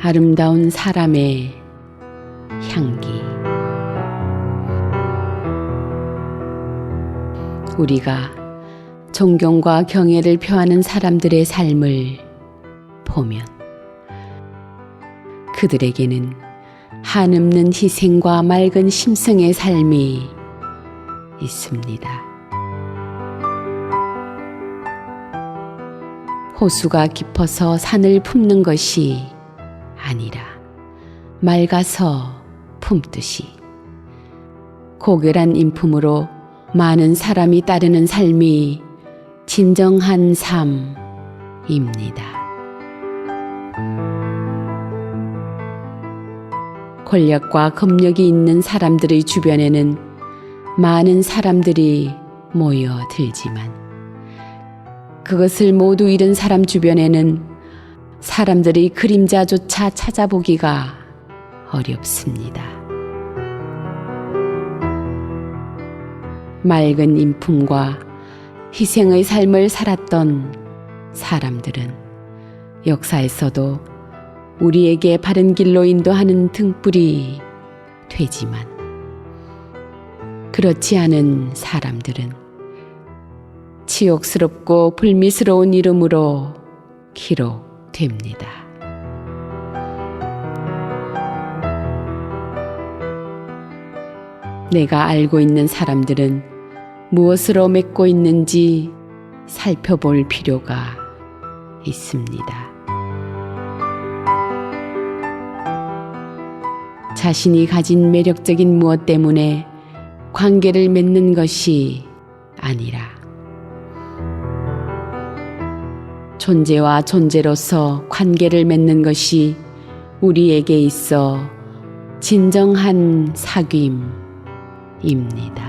아름다운 사람의 향기. 우리가 존경과 경애를 표하는 사람들의 삶을 보면 그들에게는 한없는 희생과 맑은 심성의 삶이 있습니다. 호수가 깊어서 산을 품는 것이 아니라 맑아서 품듯이 고결한 인품으로 많은 사람이 따르는 삶이 진정한 삶입니다. 권력과 검력이 있는 사람들의 주변에는 많은 사람들이 모여들지만 그것을 모두 잃은 사람 주변에는 사람들의 그림자조차 찾아보기가 어렵습니다. 맑은 인품과 희생의 삶을 살았던 사람들은 역사에서도 우리에게 바른 길로 인도하는 등불이 되지만 그렇지 않은 사람들은 치욕스럽고 불미스러운 이름으로 기록 됩니다. 내가 알고 있는 사람들은 무엇으로 맺고 있는지 살펴볼 필요가 있습니다. 자신이 가진 매력적인 무엇 때문에 관계를 맺는 것이 아니라 존재와 존재로서 관계를 맺는 것이 우리에게 있어 진정한 사귐입니다.